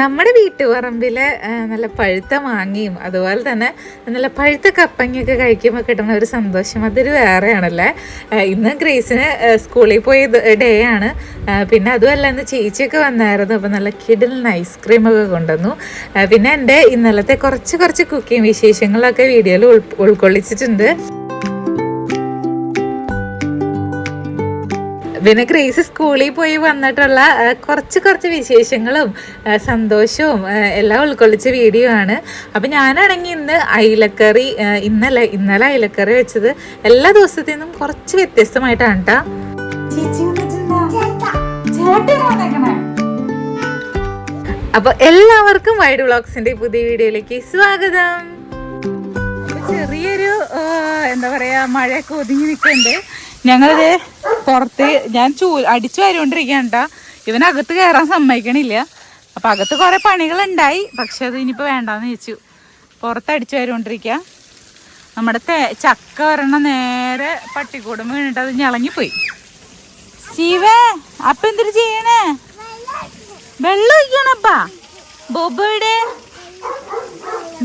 നമ്മുടെ വീട്ടുപറമ്പിൽ നല്ല പഴുത്ത മാങ്ങയും അതുപോലെ തന്നെ നല്ല പഴുത്ത കപ്പങ്ങയൊക്കെ കഴിക്കുമ്പോൾ കിട്ടുന്ന ഒരു സന്തോഷം. അതൊരു വേറെയാണല്ലേ? ഇന്ന് ഗ്രേസിന് സ്കൂളിൽ പോയ ഡേ ആണ്. പിന്നെ അതുമല്ല ഇന്ന് ചേച്ചിയൊക്കെ വന്നായിരുന്നു അപ്പോൾ നല്ല കിടിലിന് ഐസ്ക്രീമൊക്കെ കൊണ്ടുവന്നു. പിന്നെ എന്റെ ഇന്നലത്തെ കുറച്ച് കുറച്ച് കുക്കിംഗ് വിശേഷങ്ങളൊക്കെ വീഡിയോയിൽ ഉൾ ഉൾക്കൊള്ളിച്ചിട്ടുണ്ട്. പിന്നെ ഗ്രേസ് സ്കൂളിൽ പോയി വന്നിട്ടുള്ള കുറച്ച് കുറച്ച് വിശേഷങ്ങളും സന്തോഷവും എല്ലാം ഉൾക്കൊള്ളിച്ച വീഡിയോ ആണ്. അപ്പം ഞാനാണെങ്കിൽ ഇന്ന് അയിലക്കറി ഇന്നലെ ഇന്നലെ അയിലക്കറി വെച്ചത് എല്ലാ ദിവസത്തിൽ നിന്നും കുറച്ച് വ്യത്യസ്തമായിട്ടാണ് കേട്ടോ അപ്പൊ എല്ലാവർക്കും വൈഡ് വ്ളോഗ്സിന്റെ പുതിയ വീഡിയോയിലേക്ക് സ്വാഗതം. ചെറിയൊരു എന്താ പറയാ മഴയൊക്കെ ഒതുങ്ങി നിൽക്കുന്നുണ്ട്. ഞങ്ങളിത് പുറത്ത് ഞാൻ ചൂ അടിച്ചു വരുകൊണ്ടിരിക്കണ്ട ഇവനകത്ത് കയറാൻ സമ്മതിക്കണില്ല. അപ്പൊ അകത്ത് കുറെ പണികളുണ്ടായി. പക്ഷെ അത് ഇനിയിപ്പോ വേണ്ടാന്ന് ചോദിച്ചു പുറത്ത് അടിച്ചു വാരിക്കൊണ്ടിരിക്കുക. നമ്മുടെ തേ ചക്ക ഒരെണ്ണം നേരെ പട്ടിക്കൂടം വീണിട്ട് അത് ഞളങ്ങിപ്പോയി. ശിവേ അപ്പൊ എന്തിട്ട് ചെയ്യണേ? വെള്ളം ഒഴിക്കണപ്പാ ബോബയുടെ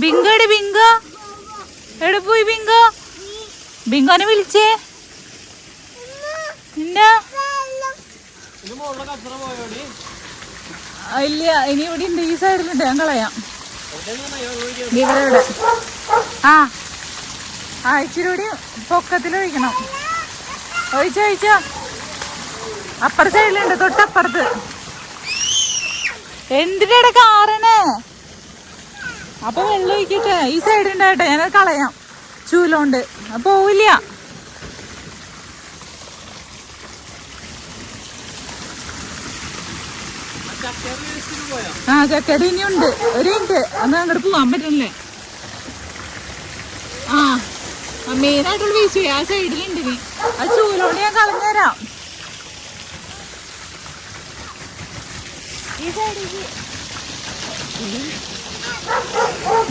ബിങ്കോടെ ബിങ്കോ. എവിടെ പോയി ബിങ്കോ? ബിങ്കോനെ വിളിച്ചേ ഇല്ല ആ, ഇല്ല ഇനി ഇവിടെ ഉണ്ട് ഈ സൈഡിലുണ്ട് ഞാൻ കളയാം. ഇവിടെ ഇവിടെ. ആ ആ ഇച്ചിരി കൂടി പൊക്കത്തിൽ ഒഴിക്കണം. ഒഴിച്ചോ ഒഴിച്ചോ. അപ്പുറ സൈഡിലുണ്ട് തൊട്ടപ്പുറത്ത്. എന്തിനാ കാറണ്? അപ്പൊ വെള്ളം ഒഴിക്കട്ടെ ഈ സൈഡ് ഉണ്ടാകട്ടെ ഞാനത് കളയാം. ചൂലോണ്ട്. അപ്പൊ പോവില്ല. ആ ചക്കടി ഇനിയുണ്ട് ഒരു മിനിറ്റ് അന്ന് അങ്ങോട്ട് പോവാൻ പറ്റണല്ലേ? ആ മെയിനായിട്ടുള്ള വീശു ആ സൈഡിലുണ്ട് ഇനി ആ ചൂലോണ്ട് ഞാൻ കളഞ്ഞുതരാം.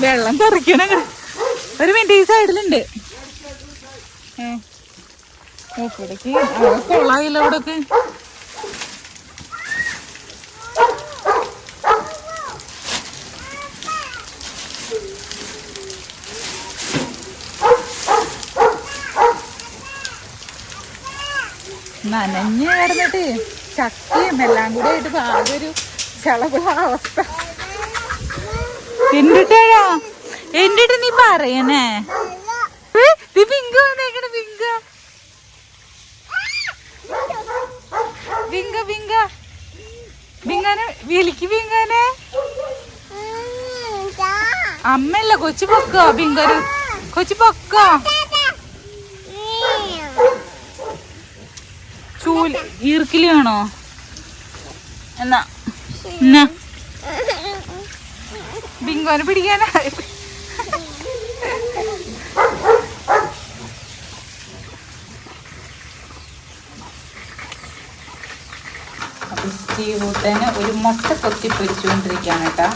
വെള്ളം തെറിക്കണ ഒരു മിനിറ്റ് ഈ സൈഡിലുണ്ട് ഏ. അവിടെ കൊള്ളായില്ല ഇവിടൊക്കെ? നനഞ്ഞ് കിടന്നിട്ട് ചക്കയും എല്ലാം കൂടെ ആയിട്ട് ഒരു ചളകുള്ള അവസ്ഥ എന്തിട്ടാ എന്തിട്ട് നീ പറയണേ? അമ്മല്ല വന്നേക്കണ വിളിക്ക് അമ്മയല്ല കൊച്ചു പൊക്കോ? ബിങ്കരു കൊച്ചു പൊക്കോ? ചൂൽ ഈർക്കിലി വേണോ? എന്നാ. ബിങ്കോനെ സ്റ്റീവൂട്ടന് ഒരു മുട്ട കൊത്തി പൊരിച്ചുകൊണ്ടിരിക്കുകയാണ് കേട്ടാ.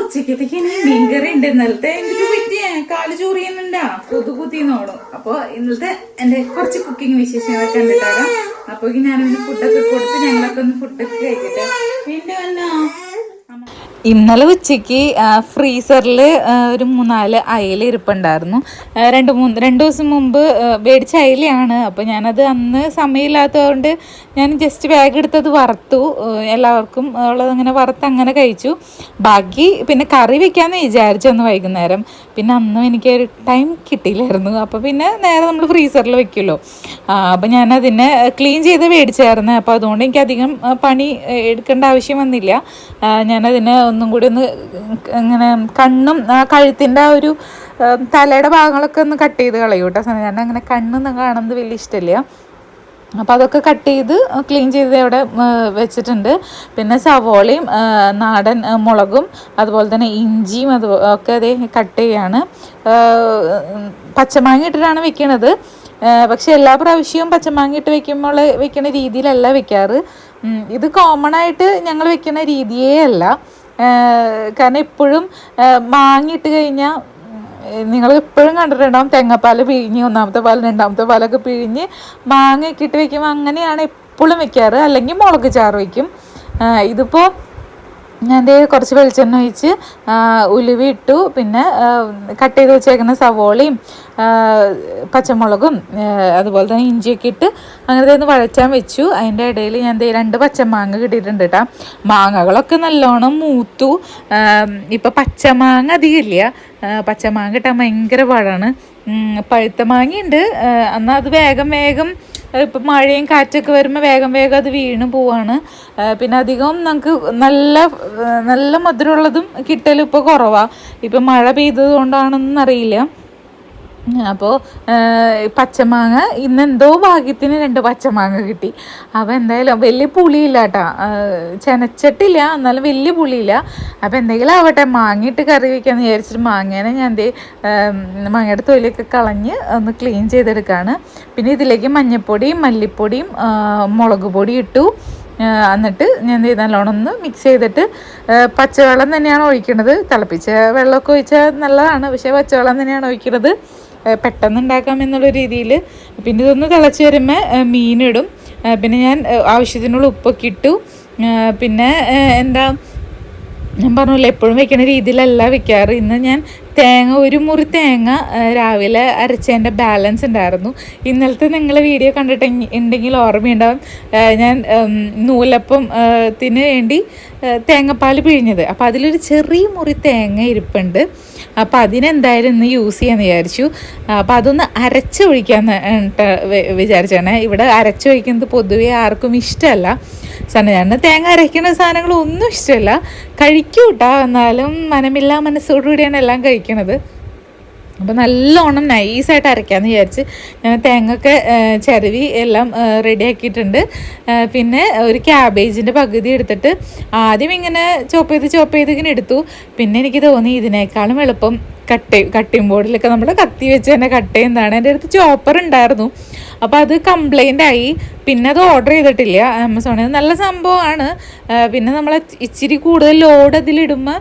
ഉച്ചക്കത്തേക്ക് മീൻകറി ഉണ്ട്. ഇന്നലത്തെ എനിക്ക് പറ്റിയേ കാൽ ചൊറിയുന്നുണ്ടാ. കൊതു കുത്തിന്നോളും അപ്പൊ ഇന്നത്തെ എന്റെ കുറച്ച് കുക്കിംഗ് വിശേഷങ്ങൾ കണ്ടിട്ടാണ്. അപ്പൊ ഞാനൊന്ന് ഫുഡൊക്കെ കൊടുത്ത് ഞങ്ങളൊക്കെ ഒന്ന് ഫുഡൊക്കെ കഴിക്കട്ടെ. പിന്നെ വന്നോ? ഇന്നലെ ഉച്ചയ്ക്ക് ഫ്രീസറിൽ ഒരു മൂന്നാൽ അയല ഇരിപ്പുണ്ടായിരുന്നു. രണ്ട് മൂന്ന് രണ്ട് ദിവസം മുമ്പ് മേടിച്ച അയലയാണ്. അപ്പോൾ ഞാനത് അന്ന് സമയമില്ലാത്തതുകൊണ്ട് ഞാൻ ജസ്റ്റ് ബാഗ് എടുത്തത് വറുത്തു. എല്ലാവർക്കും ഉള്ളത് അങ്ങനെ വറുത്ത് അങ്ങനെ കഴിച്ചു. ബാക്കി പിന്നെ കറി വെക്കാമെന്ന് വിചാരിച്ചു അന്ന് വൈകുന്നേരം. പിന്നെ അന്നും എനിക്ക് ഒരു ടൈം കിട്ടിയില്ലായിരുന്നു. അപ്പോൾ പിന്നെ നേരെ നമ്മൾ ഫ്രീസറിൽ വെക്കുമല്ലോ അപ്പോൾ ഞാനതിനെ ക്ലീൻ ചെയ്ത് മേടിച്ചായിരുന്നു. അപ്പോൾ അതുകൊണ്ട് എനിക്ക് അധികം പണി എടുക്കേണ്ട ആവശ്യം വന്നില്ല. ഞാനതിനെ ഒന്നും കൂടി ഒന്ന് ഇങ്ങനെ കണ്ണും കഴുത്തിന്റെ ആ ഒരു തലയുടെ ഭാഗങ്ങളൊക്കെ ഒന്ന് കട്ട് ചെയ്ത് കളയും കേട്ടോ ഞാൻ അങ്ങനെ കണ്ണൊന്നും കാണുന്നത് വലിയ ഇഷ്ടമില്ല അപ്പോൾ അതൊക്കെ കട്ട് ചെയ്ത് ക്ലീൻ ചെയ്ത് അവിടെ വെച്ചിട്ടുണ്ട്. പിന്നെ സവോളയും നാടൻ മുളകും അതുപോലെ തന്നെ ഇഞ്ചിയും അത് ഒക്കെ അതേ കട്ട് ചെയ്യാണ്. പച്ചമാങ്ങ ഇട്ടിട്ടാണ് വെക്കണത്. പക്ഷെ എല്ലാ പ്രാവശ്യവും പച്ചമാങ്ങ ഇട്ട് വെക്കുമ്പോൾ വെക്കുന്ന രീതിയിലല്ല വെക്കാറ്. ഇത് കോമൺ ആയിട്ട് ഞങ്ങൾ വെക്കുന്ന രീതിയേ അല്ല. കാരണം എപ്പോഴും മാങ്ങിയിട്ട് കഴിഞ്ഞാൽ നിങ്ങൾ എപ്പോഴും കണ്ടിട്ടുണ്ടാവും തേങ്ങാപ്പാൽ പിഴിഞ്ഞ് ഒന്നാമത്തെ പാൽ രണ്ടാമത്തെ പാലൊക്കെ പിഴിഞ്ഞ് മാങ്ങയൊക്കെ ഇട്ട് വയ്ക്കുമ്പോൾ അങ്ങനെയാണ് എപ്പോഴും വെക്കാറ്. അല്ലെങ്കിൽ മുളക് ചാറ് വയ്ക്കും ഇതിപ്പോൾ ഞാൻ ദേ കുറച്ച് വെളിച്ചെണ്ണ ഒഴിച്ച് ഉലുവി ഇട്ടു. പിന്നെ കട്ട് ചെയ്ത് വെച്ചേക്കുന്ന സവോളയും പച്ചമുളകും അതുപോലെ തന്നെ ഇഞ്ചിയൊക്കെ ഇട്ട് അങ്ങനെ ഒന്ന് വഴച്ചാൻ വെച്ചു. അതിന്റെ ഇടയിൽ ഞാൻ ദേ രണ്ട് പച്ചമാങ്ങ കിട്ടിയിട്ടുണ്ട് കേട്ടോ മാങ്ങകളൊക്കെ നല്ലോണം മൂത്തു. ഇപ്പം പച്ചമാങ്ങ അധികം ഇല്ല. പച്ചമാങ്ങ കിട്ടാൻ ഭയങ്കര പാടാണ്. പഴുത്ത മാങ്ങയുണ്ട്. എന്നാൽ അത് വേഗം വേഗം ഇപ്പം മഴയും കാറ്റൊക്കെ വരുമ്പോൾ വേഗം വേഗം അത് വീണ് പോവാണ്. പിന്നെ അധികം നമുക്ക് നല്ല നല്ല മധുരമുള്ളതും കിട്ടലും ഇപ്പോൾ കുറവാണ് ഇപ്പം മഴ പെയ്തത് കൊണ്ടാണെന്നറിയില്ല അപ്പോൾ പച്ചമാങ്ങ ഇന്ന് എന്തോ ഭാഗ്യത്തിന് രണ്ട് പച്ചമാങ്ങ കിട്ടി. അപ്പോൾ എന്തായാലും വലിയ പുളിയില്ല കേട്ടോ ചെനച്ചിട്ടില്ല എന്നാലും വലിയ പുളിയില്ല. അപ്പോൾ എന്തെങ്കിലും ആവട്ടെ മാങ്ങിയിട്ട് കറി വയ്ക്കാമെന്ന് വിചാരിച്ചിട്ട് മാങ്ങേനെ ഞാൻ ദേ മാങ്ങയുടെ തൊലിയൊക്കെ കളഞ്ഞ് ഒന്ന് ക്ലീൻ ചെയ്തെടുക്കുകയാണ് പിന്നെ ഇതിലേക്ക് മഞ്ഞൾപ്പൊടിയും മല്ലിപ്പൊടിയും മുളക് പൊടി ഇട്ടു. എന്നിട്ട് ഞാൻ എന്ത് നല്ലോണം ഒന്ന് മിക്സ് ചെയ്തിട്ട് പച്ചവെള്ളം തന്നെയാണ് ഒഴിക്കുന്നത് തിളപ്പിച്ച വെള്ളമൊക്കെ ഒഴിച്ചാൽ നല്ലതാണ്. പക്ഷേ പച്ചവെള്ളം തന്നെയാണ് ഒഴിക്കുന്നത് പെട്ടെന്ന് ഉണ്ടാക്കാം എന്നുള്ള രീതിയിൽ. പിന്നെ ഇതൊന്ന് തിളച്ച് വരുമ്പോൾ മീനിടും. പിന്നെ ഞാൻ ആവശ്യത്തിനുള്ള ഉപ്പൊക്കെ ഇട്ടു. പിന്നെ എന്താ ഞാൻ പറഞ്ഞില്ല എപ്പോഴും വെക്കുന്ന രീതിയിലല്ല വെക്കാറ്. ഇന്ന് ഞാൻ തേങ്ങ ഒരു മുറി തേങ്ങ രാവിലെ അരച്ചതിന്റെ ബാലൻസ് ഉണ്ടായിരുന്നു. ഇന്നലത്തെ നിങ്ങൾ വീഡിയോ കണ്ടിട്ട് ഉണ്ടെങ്കിൽ ഓർമ്മയുണ്ടാവും. ഞാൻ നൂലപ്പം ത്തിന് വേണ്ടി തേങ്ങപ്പാൽ പിഴിഞ്ഞത്. അപ്പോൾ അതിലൊരു ചെറിയ മുറി തേങ്ങ ഇരിപ്പുണ്ട്. അപ്പോൾ അതിനെന്തായാലും ഇന്ന് യൂസ് ചെയ്യാമെന്ന് വിചാരിച്ചു. അപ്പോൾ അതൊന്ന് അരച്ചൊഴിക്കാന്ന് വിചാരിച്ചാണ്. ഇവിടെ അരച്ചൊഴിക്കുന്നത് പൊതുവേ ആർക്കും ഇഷ്ടമല്ല. ഞാൻ തേങ്ങ അരയ്ക്കുന്ന സാധനങ്ങൾ ഒന്നും ഇഷ്ടമല്ല. കഴിക്കൂട്ടാ. എന്നാലും മനമില്ലാ മനസ്സോടുകൂടിയാണ് എല്ലാം കഴിക്കണത്. അപ്പോൾ നല്ലോണം നൈസായിട്ട് അരയ്ക്കാമെന്ന് വിചാരിച്ച് ഞാൻ തേങ്ങയൊക്കെ ചിരവി എല്ലാം റെഡി ആക്കിയിട്ടുണ്ട് പിന്നെ ഒരു ക്യാബേജിന്റെ പകുതി എടുത്തിട്ട് ആദ്യം ഇങ്ങനെ ചോപ്പ് ചെയ്ത് ചോപ്പ് ചെയ്ത് ഇങ്ങനെ എടുത്തു. പിന്നെ എനിക്ക് തോന്നി ഇതിനേക്കാളും എളുപ്പം കട്ട് കട്ടിംഗ് ബോർഡിലൊക്കെ നമ്മൾ കത്തി വെച്ച് തന്നെ കട്ട് ചെയ്യുന്നതാണ്. എന്റെ അടുത്ത് ചോപ്പർ ഉണ്ടായിരുന്നു. അപ്പോൾ അത് കംപ്ലൈന്റ് ആയി. പിന്നെ അത് ഓർഡർ ചെയ്തിട്ടില്ല. ആമസോണിൽ നല്ല സംഭവമാണ്. പിന്നെ നമ്മൾ ഇച്ചിരി കൂടുതൽ ലോഡ് അതിലിടുമ്പോൾ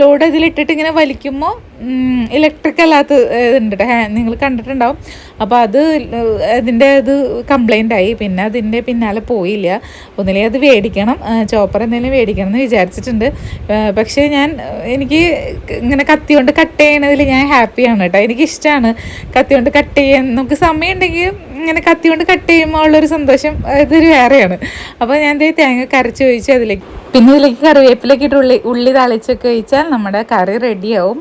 ലോഡ് അതിലിട്ടിട്ട് ഇങ്ങനെ വലിക്കുമ്പോൾ ഇലക്ട്രിക് അല്ലാത്ത ഉണ്ട് നിങ്ങൾ കണ്ടിട്ടുണ്ടാവും. അപ്പോൾ അത് അതിന്റെ ഇത് കംപ്ലൈന്റ് ആയി. പിന്നെ അതിന്റെ പിന്നാലെ പോയില്ല. ഒന്നിലേ അത് മേടിക്കണം ചോപ്പർ എന്തെങ്കിലും മേടിക്കണം എന്ന് വിചാരിച്ചിട്ടുണ്ട്. പക്ഷേ ഞാൻ എനിക്ക് ഇങ്ങനെ കത്തി കൊണ്ട് കട്ട് ചെയ്യണതിൽ ഞാൻ ഹാപ്പിയാണ് കേട്ടോ. എനിക്കിഷ്ടമാണ് കത്തി കൊണ്ട് കട്ട് ചെയ്യാൻ. നമുക്ക് സമയമുണ്ടെങ്കിൽ ഇങ്ങനെ കത്തി കൊണ്ട് കട്ട് ചെയ്യുമ്പോൾ ഉള്ളൊരു സന്തോഷം ഇതൊരു വേറെയാണ്. അപ്പോൾ ഞാൻ ദേ തേങ്ങ കരച്ച് ഒഴിച്ച് അതിലേക്ക് പിന്നെ ഇതിലേക്ക് കറിവേപ്പിലേക്ക് ഇട്ട് ഉള്ളി ഉള്ളി തളിച്ചൊക്കെ ഒഴിച്ചാൽ നമ്മുടെ കറി റെഡിയാവും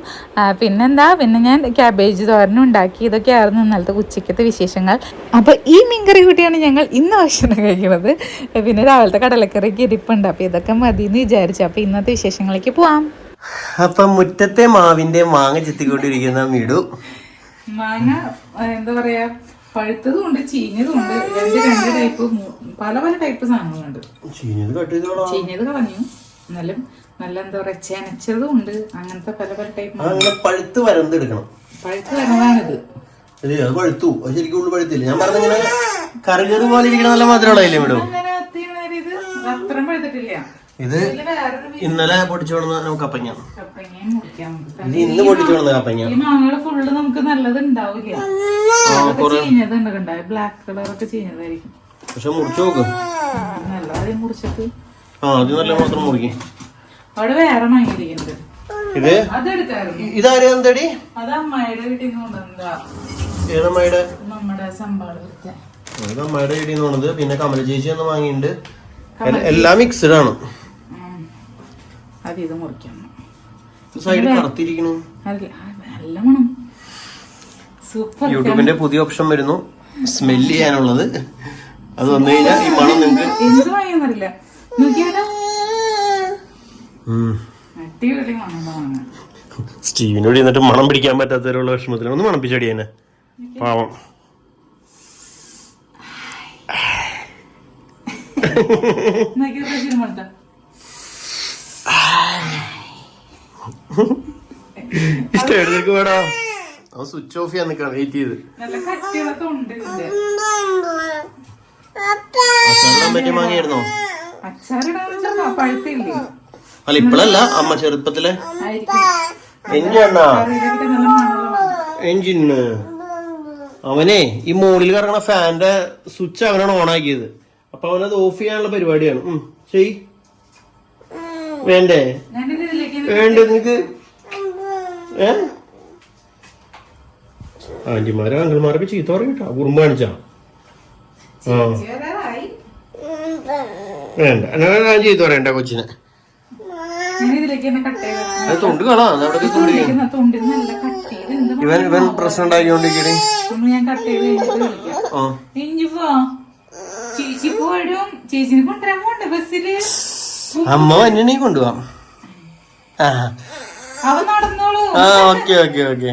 പിന്നെന്താ? പിന്നെ ഞാൻ ക്യാബേജ് തോരനും ഉണ്ടാക്കി. ഇതൊക്കെയായിരുന്നു ഇന്നലത്തെ ഉച്ചയ്ക്കത്തെ വിശേഷങ്ങൾ. അപ്പോൾ ഈ മീൻകറി കൂട്ടിയാണ് ഞങ്ങൾ ഇന്ന് ഭക്ഷണം കഴിക്കുന്നത്. പിന്നെ രാവിലത്തെ കടലക്കറിക്ക് ഇരിപ്പുണ്ട്. അപ്പോൾ ഇതൊക്കെ മതി എന്ന് വിചാരിച്ചു. അപ്പോൾ ഇന്നത്തെ വിശേഷങ്ങളിലേക്ക് പോവാം. അപ്പൊ മുറ്റത്തെ മാവിന്റെ മാങ്ങ ചെത്തിക്കൊണ്ടിരിക്കുന്ന വീടു മാങ്ങ എന്താ പറയാ പഴുത്തതും ഉണ്ട് ചീഞ്ഞതും ഉണ്ട് രണ്ട് രണ്ട് ടൈപ്പ് പല പല ടൈപ്പ് സാധനങ്ങളുണ്ട്. ചീഞ്ഞത് കട്ട് ചെയ്തോളാം. ചീഞ്ഞത് കളഞ്ഞു. എന്നാലും നല്ല എന്താ പറയാ ചെനച്ചതും ഉണ്ട് അങ്ങനത്തെ പല പല ടൈപ്പ് അങ്ങനെ പഴുത്ത് വരന്തെടുക്കണം പഴുത്ത് അത് പഴുത്തു. അത് ശരിക്കും ഉള്ളു പഴുത്തില്ല? ഞാൻ പറഞ്ഞിങ്ങനെ കറി കറി പോലെ ഇരിക്കണ നല്ല മധുരമുള്ളതല്ലേ ഇത് അത്രയും പഴുത്തിട്ടില്ല. ഇത് ഇതിൽ വേറൊരു ഇന്നലെ പൊടിച്ചു കപ്പങ്ങ. മുറിക്കാൻ നമുക്ക് ഇത് ഇന്ന് പൊടിച്ചു കൊണ്ടുവന്ന കപ്പങ്ങ. മാങ്ങകൾ ഫുള്ള് നമുക്ക് നല്ലത് ഉണ്ടാവില്ല ബ്ലാക്ക് കളറൊക്കെ ചീഞ്ഞതായിരിക്കും. പക്ഷെ മുറിച്ചു നോക്ക്. നല്ലതായി മുറിച്ചിട്ട്. ആ അത് നല്ല മാത്രം മുറിക്കും. അവിടെ വേറെ ഇത്? അതെടുക്കായിരുന്നു ഇതാരും എന്തടി അത് അമ്മായിയുടെ വീട്ടിൽ നിന്ന് കൊണ്ടുവന്നതാ. ഏതമ്മയുടെ നമ്മുടെ സമ്പാട് അമ്മയുടെ വീട്ടിൽ നിന്ന് പോണത് പിന്നെ കമല ചേച്ചി ഒന്ന് വാങ്ങിയിട്ടുണ്ട്. എല്ലാം മിക്സഡ് ആണ്. അത് ഇത് മുറിക്കാം സൈഡ് കറുത്തിരിക്കണു. അല്ല, നല്ല മണം സൂപ്പർ യൂട്യൂബിന്റെ പുതിയ ഓപ്ഷൻ വരുന്നു. സ്മെൽ ചെയ്യാനുള്ളത്. അത് വന്നു കഴിഞ്ഞാൽ ഈ മണം നിങ്ങൾക്ക് എന്ത് വാങ്ങിയെന്നറിയില്ല നോക്കിയാലോ. അടിപൊളി മണം വാങ്ങ സ്റ്റീവിനോട് എന്നിട്ട് മണം പിടിക്കാൻ പറ്റാത്തവരുള്ള വിഷമത്തിൽ ഒന്ന് മണപ്പിച്ചടി തന്നെ പാവം. നോക്കി റഷീദ് മണത്ത ഇഷ്ടം വേടാ അവൻ സ്വിച്ച് ഓഫ് ചെയ്യാൻ നിൽക്കണം വെയിറ്റ് ചെയ്ത്. അച്ചാറിടാൻ പറ്റിയ മാങ്ങയായിരുന്നോ? അച്ചാറിടാന്ന് പഴുത്തില്ലേ? അല്ല ഇപ്പഴല്ല അമ്മ ചെറുപ്പത്തിലെ? എഞ്ചണ്ണാ എഞ്ചിണ്ണാ കറിയിലൊക്കെ നല്ല എഞ്ചിന് അവനെ ഈ മുകളിൽ കറങ്ങണ ഫാന്റെ സ്വിച്ച് അവനാണ് ഓൺ ആക്കിയത് അപ്പൊ അവനത് ഓഫ് ചെയ്യാനുള്ള പരിപാടിയാണ്. ചെയ് വേണ്ടേ? വേണ്ടേ നിനക്ക്? ഏ? ആന്റിമാരെ അങ്കിൾമാരൊക്കെ ചീത്ത പറയും കേട്ടോ. കുറുമ്പ് കാണിച്ചാ. ആ. വേണ്ട. ഞാൻ ചീത്ത പറയണ്ട കൊച്ചിനെ ഞാൻ ഇതിലേക്ക് തന്നെ കട്ട് ചെയ്ത് അത് തൊണ്ട് തൊണ്ട് എന്ത് ഇവൻ ഇവൻ പ്രശ്നം ഉണ്ടാക്കിക്കൊണ്ടിരിക്കണേ. ഞാൻ കട്ട് ചെയ്ത് കഴിഞ്ഞിട്ട് വിളിക്കാം. ആ. ഇഞ്ഞു പോ ചേച്ചി പോഴും ചേച്ചിനെ കൊണ്ടുവരാൻ പോണ്ടേ ബസ്സിൽ? അമ്മ വന്നണീ കൊണ്ടുപോവാം ആ. നടന്നോളൂ. ആ ഓക്കെ ഓക്കെ ഓക്കെ.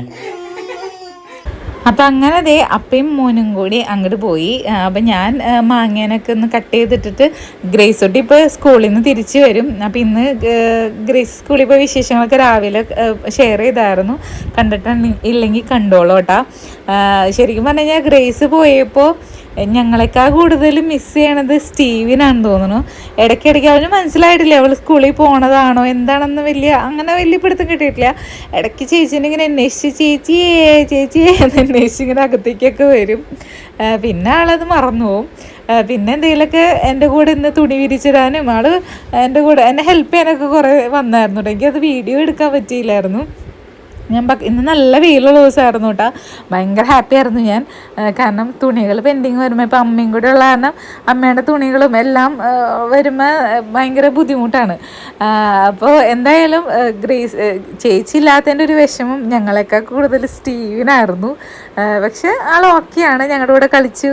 അപ്പം അങ്ങനെ ദേ അപ്പയും മോനും കൂടി അങ്ങോട്ട് പോയി. അപ്പം ഞാൻ മാങ്ങേനൊക്കെ ഒന്ന് കട്ട് ചെയ്തിട്ടിട്ട് ഗ്രേസ് തൊട്ട് ഇപ്പോൾ സ്കൂളിൽ നിന്ന് തിരിച്ചു വരും. അപ്പം ഇന്ന് ഗ്രേസ് സ്കൂളിൽ പോയി വിശേഷങ്ങളൊക്കെ രാവിലെ ഷെയർ ചെയ്തായിരുന്നു. കണ്ടിട്ട് ഇല്ലെങ്കിൽ കണ്ടോളൂ കേട്ടാ. ശരിക്കും പറഞ്ഞു കഴിഞ്ഞാൽ ഗ്രേസ് പോയപ്പോൾ ഞങ്ങളെക്കാൾ കൂടുതൽ മിസ് ചെയ്യണത് സ്റ്റീവിനാണെന്ന് തോന്നുന്നു. ഇടയ്ക്കിടയ്ക്ക് അവന് മനസ്സിലായിട്ടില്ല അവൾ സ്കൂളിൽ പോണതാണോ എന്താണെന്ന് വലിയ അങ്ങനെ വലിയ പിടുത്തം കിട്ടിയിട്ടില്ല. ഇടയ്ക്ക് ചേച്ചീനെ ഇങ്ങനെ അന്വേഷിച്ച് ചേച്ചിയേ ചേച്ചിയേ എന്ന് അന്വേഷിച്ച് ഇങ്ങനെ അകത്തേക്കൊക്കെ വരും. പിന്നെ ആളത് മറന്നു പോവും. പിന്നെ എന്തെങ്കിലുമൊക്കെ എന്റെ കൂടെ ഇന്ന് തുണി വിരിച്ചിടാനും ആൾ എന്റെ കൂടെ എന്നെ ഹെൽപ്പ് ചെയ്യാനൊക്കെ കുറേ വന്നായിരുന്നു. എനിക്കത് വീഡിയോ എടുക്കാൻ പറ്റിയില്ലായിരുന്നു. ഞാൻ ഇന്ന് നല്ല വെയിലുള്ള ദിവസമായിരുന്നു കേട്ടോ. ഭയങ്കര ഹാപ്പി ആയിരുന്നു ഞാൻ. കാരണം തുണികൾ പെൻഡിങ് വരുമ്പോൾ ഇപ്പം അമ്മയും കൂടെ ഉള്ള കാരണം അമ്മയുടെ തുണികളും എല്ലാം വരുമ്പോൾ ഭയങ്കര ബുദ്ധിമുട്ടാണ്. അപ്പോൾ എന്തായാലും ഗ്രേസ് ചേച്ചി ഇല്ലാത്തതിന്റെ ഒരു വിഷമം ഞങ്ങളെക്കാൾ കൂടുതൽ സ്റ്റീവിനായിരുന്നു. പക്ഷേ ആൾ ഓക്കെയാണ് ഞങ്ങളുടെ കൂടെ കളിച്ചു.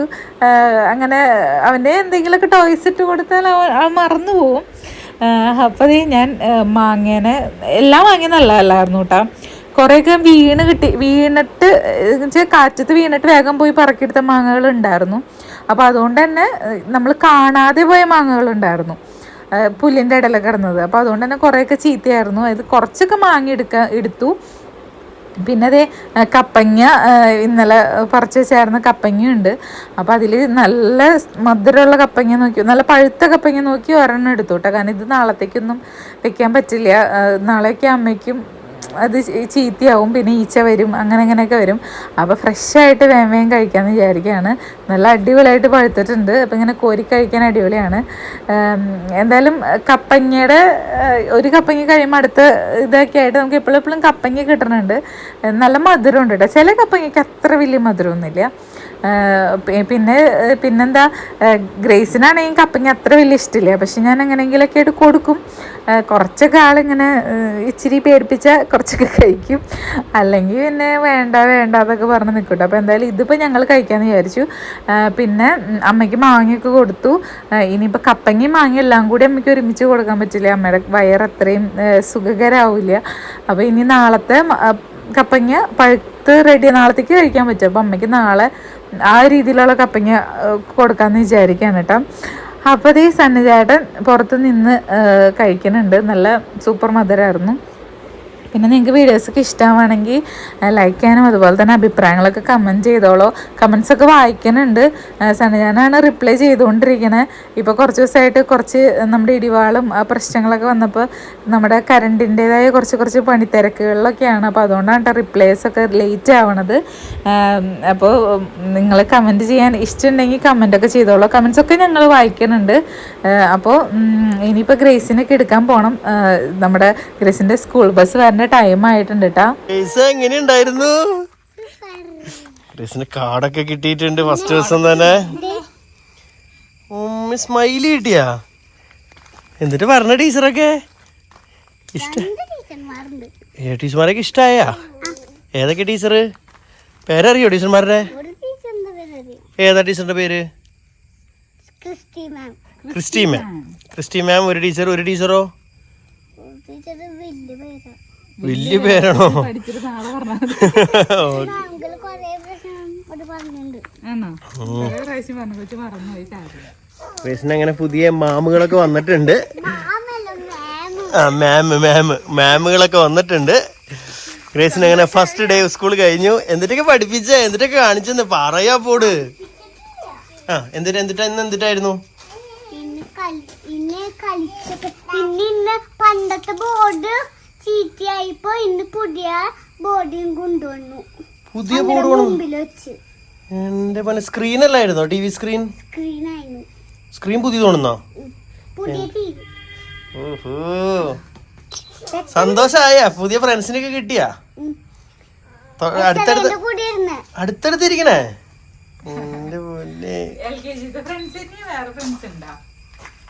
അങ്ങനെ അവന്റെ എന്തെങ്കിലുമൊക്കെ ടോയ്സ് ഇട്ട് കൊടുത്താൽ അവൻ മറന്നു പോവും. അപ്പോൾ ഞാൻ മാങ്ങേനെ എല്ലാം മാങ്ങ നല്ലതല്ലായിരുന്നു കേട്ടോ. കുറേയൊക്കെ വീണ് കിട്ടി. വീണിട്ട് കാറ്റത്ത് വീണിട്ട് വേഗം പോയി പറക്കിയെടുത്ത മാങ്ങകൾ ഉണ്ടായിരുന്നു അപ്പോൾ അതുകൊണ്ട് തന്നെ നമ്മൾ കാണാതെ പോയ മാങ്ങകൾ ഉണ്ടായിരുന്നു പുല്ലിന്റെ ഇടല കിടന്നത്. അപ്പോൾ അതുകൊണ്ട് തന്നെ കുറേയൊക്കെ ചീത്തയായിരുന്നു. അത് കുറച്ചൊക്കെ മാങ്ങ എടുക്കാൻ എടുത്തു. പിന്നെ അതേ കപ്പങ്ങ ഇന്നലെ പറിച്ചു വെച്ചായിരുന്ന കപ്പങ്ങയുണ്ട്. അപ്പോൾ അതിൽ നല്ല മധുരമുള്ള കപ്പങ്ങ നോക്കി നല്ല പഴുത്ത കപ്പങ്ങ നോക്കി ഒരെണ്ണം എടുത്തു കേട്ടോ. കാരണം ഇത് നാളത്തേക്കൊന്നും വെക്കാൻ പറ്റില്ല. നാളെയൊക്കെ അമ്മയ്ക്കും അത് ചീത്തയാവും പിന്നെ ഈച്ച വരും അങ്ങനെ അങ്ങനെയൊക്കെ വരും. അപ്പോൾ ഫ്രഷായിട്ട് വേമയും കഴിക്കാമെന്ന് വിചാരിക്കുകയാണ് നല്ല അടിപൊളിയായിട്ട് പഴുത്തിട്ടുണ്ട്. അപ്പോൾ ഇങ്ങനെ കോരി കഴിക്കാൻ അടിപൊളിയാണ്. എന്തായാലും കപ്പങ്ങയുടെ ഒരു കപ്പങ്ങ കഴിയുമ്പോൾ അടുത്ത ഇതൊക്കെ ആയിട്ട് നമുക്ക് എപ്പോഴും എപ്പോഴും കപ്പങ്ങ കിട്ടുന്നുണ്ട് നല്ല മധുരമുണ്ട് കേട്ടോ ചില കപ്പങ്ങയ്ക്ക് അത്ര വലിയ മധുരമൊന്നുമില്ല. പിന്നെ പിന്നെന്താ ഗ്രേസിനാണെങ്കിൽ കപ്പിങ് അത്ര വലിയ ഇഷ്ടമില്ല. പക്ഷെ ഞാൻ എങ്ങനെയെങ്കിലൊക്കെ ആയിട്ട് കൊടുക്കും. കുറച്ചൊക്കെ ആളിങ്ങനെ ഇച്ചിരി പേടിപ്പിച്ച കുറച്ചൊക്കെ കഴിക്കും. അല്ലെങ്കിൽ പിന്നെ വേണ്ട വേണ്ട എന്നൊക്കെ പറഞ്ഞ് നിൽക്കട്ടെ അപ്പോൾ എന്തായാലും ഇതിപ്പോൾ ഞങ്ങൾ കഴിക്കാമെന്ന് വിചാരിച്ചു. പിന്നെ അമ്മയ്ക്ക് മാങ്ങയൊക്കെ കൊടുത്തു. ഇനിയിപ്പോൾ കപ്പങ്ങി മാങ്ങി എല്ലാം കൂടി അമ്മയ്ക്ക് ഒരുമിച്ച് കൊടുക്കാൻ പറ്റില്ല. അമ്മയുടെ വയറത്രയും അത്രയും സുഖകരാവില്ല. അപ്പോൾ ഇനി നാളത്തെ കപ്പങ്ങ പഴുത്ത് റെഡി നാളത്തേക്ക് കഴിക്കാൻ പറ്റും. അപ്പോൾ അമ്മയ്ക്ക് നാളെ ആ രീതിയിലുള്ള കപ്പിങ് കൊടുക്കാമെന്ന് വിചാരിക്കുകയാണ് കേട്ടോ. അപ്പോൾ ഈ സന്നിചേട്ടൻ പുറത്ത് നിന്ന് കഴിക്കുന്നുണ്ട്. നല്ല സൂപ്പർ മധുരമായിരുന്നു പിന്നെ നിങ്ങൾക്ക് വീഡിയോസൊക്കെ ഇഷ്ടമാണെങ്കിൽ ലൈക്ക് ചെയ്യാനും അതുപോലെ തന്നെ അഭിപ്രായങ്ങളൊക്കെ കമന്റ് ചെയ്തോളൂ. കമൻസൊക്കെ വായിക്കുന്നുണ്ട്. സണിജാനാണ് റിപ്ലൈ ചെയ്തുകൊണ്ടിരിക്കുന്നത് ഇപ്പോൾ കുറച്ച് ദിവസമായിട്ട് കുറച്ച് നമ്മുടെ ഇടിവാളും പ്രശ്നങ്ങളൊക്കെ വന്നപ്പോൾ നമ്മുടെ കറണ്ടിന്റെതായ കുറച്ച് കുറച്ച് പണിത്തിരക്കുകളിലൊക്കെയാണ്. അപ്പോൾ അതുകൊണ്ടാണ് കേട്ടോ റിപ്ലൈസ് ഒക്കെ ലേറ്റ് ആവണത്. അപ്പോൾ നിങ്ങൾ കമന്റ് ചെയ്യാൻ ഇഷ്ടമുണ്ടെങ്കിൽ കമന്റൊക്കെ ചെയ്തോളൂ. കമൻസൊക്കെ ഞങ്ങൾ വായിക്കുന്നുണ്ട്. അപ്പോൾ ഇനിയിപ്പോൾ ഗ്രേസിനൊക്കെ എടുക്കാൻ പോകണം നമ്മുടെ ഗ്രേസിന്റെ സ്കൂൾ ബസ് വരേണ്ട ടൈം ആയിട്ടുണ്ട് കേട്ടോ എങ്ങനെയുണ്ടായിരുന്നു ക്രിസിന് കാർഡൊക്കെ കിട്ടിയിട്ടുണ്ട് ഫസ്റ്റ് ദിവസം തന്നെ. സ്മൈലി കിട്ടിയാ? എന്നിട്ട് പറഞ്ഞ ടീച്ചറൊക്കെ. ഇഷ്ട ഏ ടീച്ചർമാരൊക്കെ ഇഷ്ടായ? ഏതൊക്കെ ടീച്ചർ? പേരറിയോ ടീച്ചർമാരുടെ? ഏതാ ടീച്ചറിന്റെ പേര്? Christy ma'am. Christy ma'am. Christy ma'am ഒരു ടീച്ചർ ഒരു ടീച്ചറോ? ടീച്ചർ വലിയ പേരാ പേരാണോ? പഠിച്ചിട്ട് നാളെ പറഞ്ഞാൽ അങ്കിൾ കൊറേ പ്രശ്നം അങ്ങനെ പുതിയ മാമുകളൊക്കെ വന്നിട്ടുണ്ട്. ആ മാം മാം മാമുകളൊക്കെ വന്നിട്ടുണ്ട്. ഗ്രേസിന് അങ്ങനെ ഫസ്റ്റ് ഡേ സ്കൂൾ കഴിഞ്ഞു. എന്നിട്ടൊക്കെ പഠിപ്പിച്ച? എന്നിട്ടൊക്കെ കാണിച്ചെന്ന്? പറയാ പോട്. ആ എന്നിട്ട് എന്നിട്ട് ഇന്ന് എന്തിട്ടായിരുന്നു? പണ്ടത്തെ ബോർഡ് ചീത്തയായിപ്പോ ഇന്ന് പുതിയ ബോർഡിയും കൊണ്ടുവന്നു. പുതിയ ബോർഡ് മുമ്പിൽ വെച്ച്. എന്റെ പല സ്ക്രീൻ അല്ലായിരുന്നോ ടി വി സ്ക്രീൻ സ്ക്രീനായിരുന്നു സ്ക്രീൻ പുതിയ തോന്നുന്നോ പുതിയ ടി വി. ഊഹൂ. സന്തോഷായ. പുതിയ ഫ്രണ്ട്സിനൊക്കെ കിട്ടിയാ? അടുത്തടുത്ത് അടുത്തടുത്ത് അടുത്തടുത്തിരിക്കണേ? എന്റെ പൊന്നെ. എൽ കെ ജി ഫ്രണ്ട്സ് വേറെ ഫ്രണ്ട്സ് ഉണ്ടാ.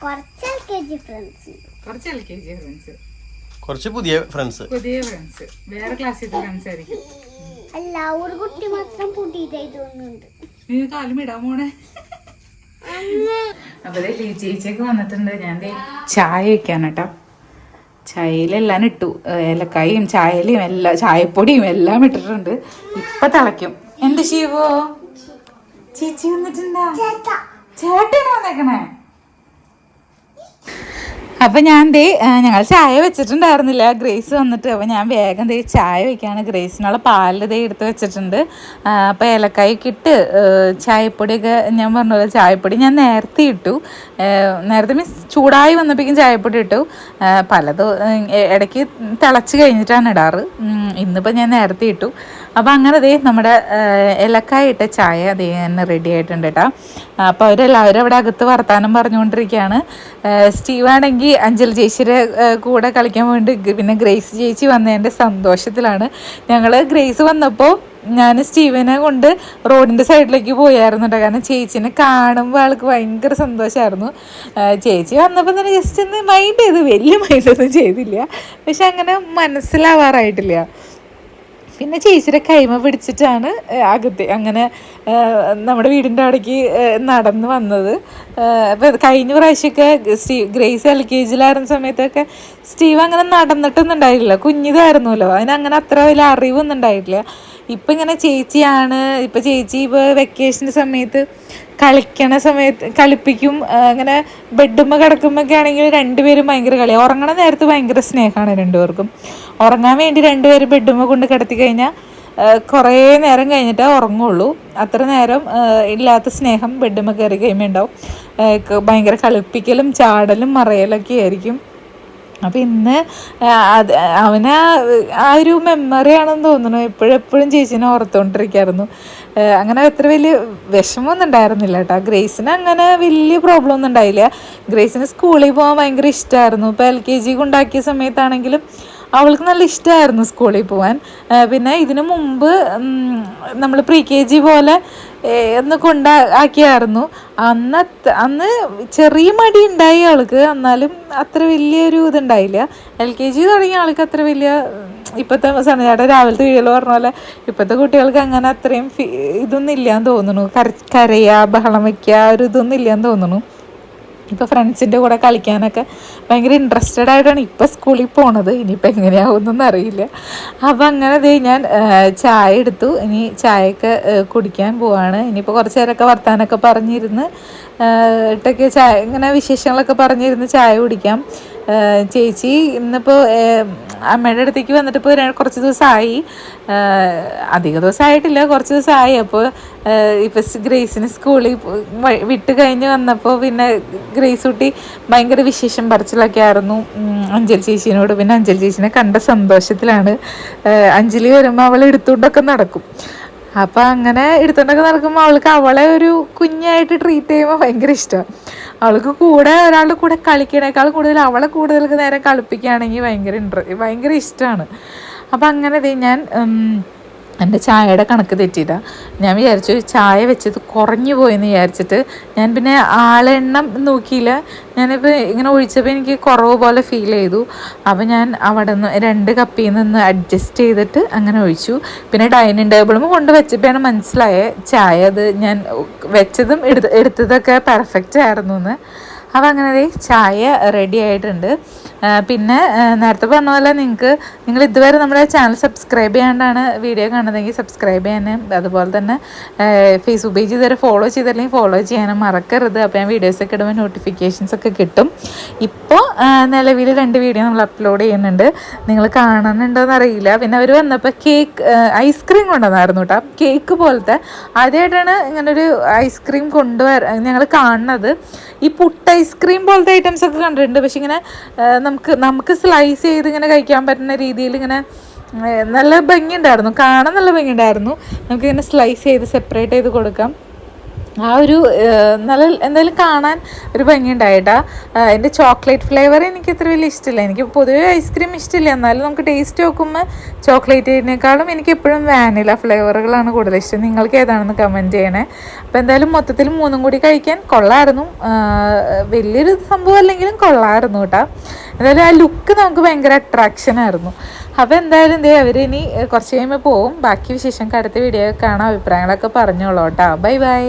കുറച്ച് എൽ കെ ജി ഫ്രണ്ട്സ് കുറച്ച് പുതിയ ഫ്രണ്ട്സ് പുതിയ ഫ്രണ്ട്സ് വേറെ ക്ലാസ്സിലത്തെ ഫ്രണ്ട്സ് ആയിരിക്കും. അല്ല ഒരു കുട്ടി മാത്രം പുതിയതായി തോന്നുന്നുണ്ട്. നീ കാലം ഇടാൻ പോണേ അപ്പൊ ദേ ലീ ചേച്ചിയൊക്കെ വന്നിട്ടുണ്ട്. ഞാൻ ദേ ചായ വെക്കാൻ കേട്ടോ ചായയിലെല്ലാം ഇട്ടു. ഏലക്കായും ചായയിലും എല്ലാം ചായപ്പൊടിയും എല്ലാം ഇട്ടിട്ടുണ്ട്. ഇപ്പൊ തിളയ്ക്കും. എന്റെ ശിവോ ചേച്ചി വന്നിട്ടുണ്ടോ? ചേട്ടൻ വന്നേക്കണേ. അപ്പൊ ഞാൻ ദേ ഞങ്ങൾ ചായ വെച്ചിട്ടുണ്ടായിരുന്നില്ല. ഗ്രേസ് വന്നിട്ട് അപ്പൊ ഞാൻ വേഗം ദേ ചായ വെക്കാണ്. ഗ്രേസിനുള്ള പാലിൽ ദേ എടുത്ത് വെച്ചിട്ടുണ്ട്. അപ്പോൾ അപ്പൊ ഏലക്കായൊക്കെ ഇട്ട് ചായപ്പൊടിയൊക്കെ ഞാൻ പറഞ്ഞ ചായപ്പൊടി ഞാൻ നേരത്തെ ഇട്ടു. നേരത്തെ മീൻസ് ചൂടായി വന്നപ്പോഴേക്കും ചായപ്പൊടി ഇട്ടു. പലതും ഇടയ്ക്ക് തിളച്ച് കഴിഞ്ഞിട്ടാണ് ഇടാറ്. ഇന്നിപ്പോൾ ഞാൻ നേരത്തെ ഇട്ടു. അപ്പോൾ അങ്ങനെ ദേ നമ്മുടെ ഇലക്കായ ഇട്ട ചായ അതേ തന്നെ റെഡി ആയിട്ടുണ്ട് കേട്ടോ അപ്പോൾ അവരെല്ലാവരും അവിടെ അകത്ത് വർത്താനം പറഞ്ഞുകൊണ്ടിരിക്കുകയാണ്. സ്റ്റീവാണെങ്കിൽ അഞ്ജലി ചേച്ചിയുടെ കൂടെ കളിക്കാൻ വേണ്ടി പിന്നെ ഗ്രേസ് ചേച്ചി വന്നതിന്റെ സന്തോഷത്തിലാണ്. ഞങ്ങൾ ഗ്രേസ് വന്നപ്പോൾ ഞാൻ സ്റ്റീവനെ കൊണ്ട് റോഡിന്റെ സൈഡിലേക്ക് പോയായിരുന്നു കേട്ടോ കാരണം ചേച്ചിനെ കാണുമ്പോൾ ആൾക്ക് ഭയങ്കര സന്തോഷമായിരുന്നു ചേച്ചി വന്നപ്പോൾ തന്നെ ജസ്റ്റ് ഒന്ന് മൈൻഡ് ചെയ്ത് വലിയ മൈൻഡൊന്നും ചെയ്തില്ല. പക്ഷെ അങ്ങനെ മനസ്സിലാവാറായിട്ടില്ല. പിന്നെ ചേച്ചിയുടെ കൈമ പിടിച്ചിട്ടാണ് അകത്ത് അങ്ങനെ നമ്മുടെ വീടിന്റെ അവിടേക്ക് നടന്ന് വന്നത്. അപ്പോൾ കഴിഞ്ഞ പ്രാവശ്യമൊക്കെ സ്റ്റീവ് ഗ്രേസ് എൽ കെ ജിയിലായിരുന്ന സമയത്തൊക്കെ സ്റ്റീവ് അങ്ങനെ നടന്നിട്ടൊന്നും ഉണ്ടായിട്ടില്ല കുഞ്ഞിതായിരുന്നല്ലോ അതിനങ്ങനെ അത്ര വലിയ അറിവൊന്നും ഉണ്ടായിട്ടില്ല ഇപ്പം ഇങ്ങനെ ചേച്ചിയാണ്. ഇപ്പം ചേച്ചി ഇപ്പോൾ വെക്കേഷന്റെ സമയത്ത് കളിക്കണ സമയത്ത് കളിപ്പിക്കും അങ്ങനെ ബെഡുമ്മ കിടക്കുമ്പോഴൊക്കെ ആണെങ്കിൽ രണ്ടുപേരും ഭയങ്കര കളിയാണ് ഉറങ്ങണ നേരത്ത് ഭയങ്കര സ്നേഹമാണ് രണ്ടുപേർക്കും. ഉറങ്ങാൻ വേണ്ടി രണ്ടുപേരും ബെഡുമ്മ കൊണ്ട് കിടത്തി കഴിഞ്ഞാൽ കുറേ നേരം കഴിഞ്ഞിട്ടേ ഉറങ്ങുള്ളൂ. അത്ര നേരം ഇല്ലാത്ത സ്നേഹം ബെഡുമ്മ കയറി കഴിയുമ്പോൾ ഉണ്ടാവും ഭയങ്കര കളിപ്പിക്കലും ചാടലും മറയലൊക്കെ ആയിരിക്കും. അപ്പം ഇന്ന് അത് അവന് ആ- ഒരു മെമ്മറിയാണെന്ന് തോന്നുന്നു. എപ്പോഴെപ്പോഴും ചേച്ചീനെ ഓർത്തുകൊണ്ടിരിക്കായിരുന്നു അങ്ങനെ അത്ര വലിയ വിഷമമൊന്നും ഉണ്ടായിരുന്നില്ല കേട്ടോ. ഗ്രേസിന് അങ്ങനെ വലിയ പ്രോബ്ലം ഒന്നും ഉണ്ടായില്ല. ഗ്രേസിന് സ്കൂളിൽ പോകാൻ ഭയങ്കര ഇഷ്ടമായിരുന്നു ഇപ്പോൾ എൽ കെ ജി കൊണ്ടാക്കിയ സമയത്താണെങ്കിലും അവൾക്ക് നല്ല ഇഷ്ടമായിരുന്നു സ്കൂളിൽ പോകാൻ പിന്നെ ഇതിനു മുമ്പ് നമ്മൾ പ്രീ കെ ജി പോലെ ഒന്ന് കൊണ്ടാ ആക്കിയായിരുന്നു അന്ന് അന്ന് ചെറിയ മടി ഉണ്ടായി ആൾക്ക് എന്നാലും അത്ര വലിയൊരു ഇതുണ്ടായില്ല. എൽ കെ ജി തുടങ്ങിയ ആൾക്ക് അത്ര വലിയ ഇപ്പോഴത്തെ സനജാടെ രാവിലത്തെ വീഡിയോയിൽ പറഞ്ഞ പോലെ ഇപ്പോഴത്തെ കുട്ടികൾക്ക് അങ്ങനെ അത്രയും ഇതൊന്നും ഇല്ലാന്ന് തോന്നുന്നു. കര കരയുക ബഹളം വയ്ക്കുക ഒരു ഇതൊന്നും ഇല്ലാന്ന് തോന്നുന്നു. ഇപ്പോൾ ഫ്രണ്ട്സിന്റെ കൂടെ കളിക്കാനൊക്കെ ഭയങ്കര ഇൻട്രസ്റ്റഡ് ആയിട്ടാണ് ഇപ്പോൾ സ്കൂളിൽ പോണത്. ഇനിയിപ്പോൾ എങ്ങനെയാവുമെന്നൊന്നും അറിയില്ല. അപ്പോൾ അങ്ങനെ ദേ ഞാൻ ചായ എടുത്തു. ഇനി ചായയൊക്കെ കുടിക്കാൻ പോവാണ്. ഇനിയിപ്പോൾ കുറച്ച് നേരമൊക്കെ വർത്താനൊക്കെ പറഞ്ഞിരുന്ന് ഇട്ടൊക്കെ ചായ ഇങ്ങനെ വിശേഷങ്ങളൊക്കെ പറഞ്ഞിരുന്ന് ചായ കുടിക്കാം. ചേച്ചി ഇന്നിപ്പോൾ അമ്മയുടെ അടുത്തേക്ക് വന്നിട്ട് ഇപ്പോൾ കുറച്ച് ദിവസമായി അധിക ദിവസമായിട്ടില്ല കുറച്ച് ദിവസമായി അപ്പോൾ ഇപ്പം ഗ്രേസിന് സ്കൂളിൽ വിട്ട് കഴിഞ്ഞ് വന്നപ്പോൾ പിന്നെ ഗ്രേസ് കുട്ടി ഭയങ്കര വിശേഷം പറച്ചിലൊക്കെ ആയിരുന്നു. അഞ്ചൽ ചേച്ചീനോട് പിന്നെ അഞ്ചൽ ചേച്ചീനെ കണ്ട സന്തോഷത്തിലാണ്. അഞ്ജലി വരുമ്പോൾ അവൾ എടുത്തുകൊണ്ടൊക്കെ നടക്കും. അപ്പം അങ്ങനെ എടുത്തോണ്ടൊക്കെ നടക്കുമ്പോൾ അവൾക്ക് അവളെ ഒരു കുഞ്ഞായിട്ട് ട്രീറ്റ് ചെയ്യുമ്പോൾ ഭയങ്കര ഇഷ്ടം. അവൾക്ക് കൂടെ ഒരാളുടെ കൂടെ കളിക്കണേക്കാൾ കൂടുതൽ അവളെ കൂടുതൽ നേരം കളിപ്പിക്കുകയാണെങ്കിൽ ഭയങ്കര ഇൻട്ര ഭയങ്കര ഇഷ്ടമാണ് അപ്പം അങ്ങനെ ഞാൻ എന്റെ ചായയുടെ കണക്ക് തെറ്റിയിട്ടാണ് ഞാൻ വിചാരിച്ചു ചായ വെച്ചത് കുറഞ്ഞു പോയെന്ന് വിചാരിച്ചിട്ട് ഞാൻ പിന്നെ ആളെണ്ണം നോക്കിയില്ല. ഞാനിപ്പോൾ ഇങ്ങനെ ഒഴിച്ചപ്പോൾ എനിക്ക് കുറവ് പോലെ ഫീൽ ചെയ്തു. അപ്പോൾ ഞാൻ അവിടെ നിന്ന് രണ്ട് കപ്പിൽ നിന്ന് അഡ്ജസ്റ്റ് ചെയ്തിട്ട് അങ്ങനെ ഒഴിച്ചു. പിന്നെ ഡൈനിങ് ടേബിളും കൊണ്ട് വെച്ചപ്പോഴാണ് മനസ്സിലായത് ചായ അത് ഞാൻ വെച്ചതും എടുത്ത് എടുത്തതൊക്കെ പെർഫെക്റ്റ് ആയിരുന്നു എന്ന്. അപ്പോൾ അങ്ങനെ ചായ റെഡി ആയിട്ടുണ്ട്. പിന്നെ നേരത്തെ പറഞ്ഞ പോലെ നിങ്ങൾക്ക് നിങ്ങൾ ഇതുവരെ നമ്മുടെ ചാനൽ സബ്സ്ക്രൈബ് ചെയ്യാണ്ടാണ് വീഡിയോ കാണുന്നതെങ്കിൽ സബ്സ്ക്രൈബ് ചെയ്യാനും അതുപോലെ തന്നെ ഫേസ്ബുക്ക് പേജ് ഇതുവരെ ഫോളോ ചെയ്തില്ലെങ്കിൽ ഫോളോ ചെയ്യാനും മറക്കരുത്. അപ്പോൾ ഞാൻ വീഡിയോസൊക്കെ ഇടുമ്പോൾ നോട്ടിഫിക്കേഷൻസ് ഒക്കെ കിട്ടും. ഇപ്പോൾ നിലവിൽ രണ്ട് വീഡിയോ നമ്മൾ അപ്ലോഡ് ചെയ്യുന്നുണ്ട്. നിങ്ങൾ കാണുന്നുണ്ടോയെന്ന് എന്നറിയില്ല പിന്നെ അവർ വന്നപ്പോൾ കേക്ക് ഐസ്ക്രീം കൊണ്ടുവന്നായിരുന്നു കേട്ടോ കേക്ക് പോലത്തെ ആദ്യമായിട്ടാണ് ഇങ്ങനൊരു ഐസ്ക്രീം കൊണ്ടുവരാൻ ഞങ്ങൾ കാണുന്നത്. ഈ പുട്ട് ഐസ്ക്രീം പോലത്തെ ഐറ്റംസ് ഒക്കെ കണ്ടിട്ടുണ്ട്. പക്ഷെ ഇങ്ങനെ നമുക്ക് നമുക്ക് സ്ലൈസ് ചെയ്ത് ഇങ്ങനെ കഴിക്കാൻ പറ്റുന്ന രീതിയിൽ ഇങ്ങനെ നല്ല ഭംഗിയുണ്ടായിരുന്നു. കാണാൻ നല്ല ഭംഗിയുണ്ടായിരുന്നു. നമുക്കിങ്ങനെ സ്ലൈസ് ചെയ്ത് സെപ്പറേറ്റ് ചെയ്ത് കൊടുക്കാം. ആ ഒരു നല്ല എന്തായാലും കാണാൻ ഒരു ഭംഗിയുണ്ടായിട്ടാ. എന്റെ ചോക്ലേറ്റ് ഫ്ലേവർ എനിക്ക് ഇത്ര വലിയ ഇഷ്ടമില്ല. എനിക്ക് പൊതുവേ ഐസ്ക്രീം ഇഷ്ടമില്ല. എന്നാലും നമുക്ക് ടേസ്റ്റ് നോക്കുമ്പോൾ ചോക്ലേറ്റിനേക്കാളും എനിക്ക് എപ്പോഴും വാനില ഫ്ലേവറുകളാണ് കൂടുതൽ ഇഷ്ടം. നിങ്ങൾക്ക് ഏതാണെന്ന് കമന്റ് ചെയ്യണേ. അപ്പോൾ എന്തായാലും മൊത്തത്തിൽ മൂന്നും കൂടി കഴിക്കാൻ കൊള്ളായിരുന്നു. വലിയൊരു സംഭവം അല്ലെങ്കിലും കൊള്ളായിരുന്നു കേട്ടോ. എന്തായാലും ആ ലുക്ക് നമുക്ക് ഭയങ്കര അട്രാക്ഷൻ ആയിരുന്നു. അപ്പോൾ എന്തായാലും അവർ ഇനി കുറച്ച് കഴിയുമ്പോൾ പോവും. ബാക്കി വിശേഷം അടുത്ത വീഡിയോ കാണാം. അഭിപ്രായങ്ങളൊക്കെ പറഞ്ഞോളൂ കേട്ടോ. Bye bye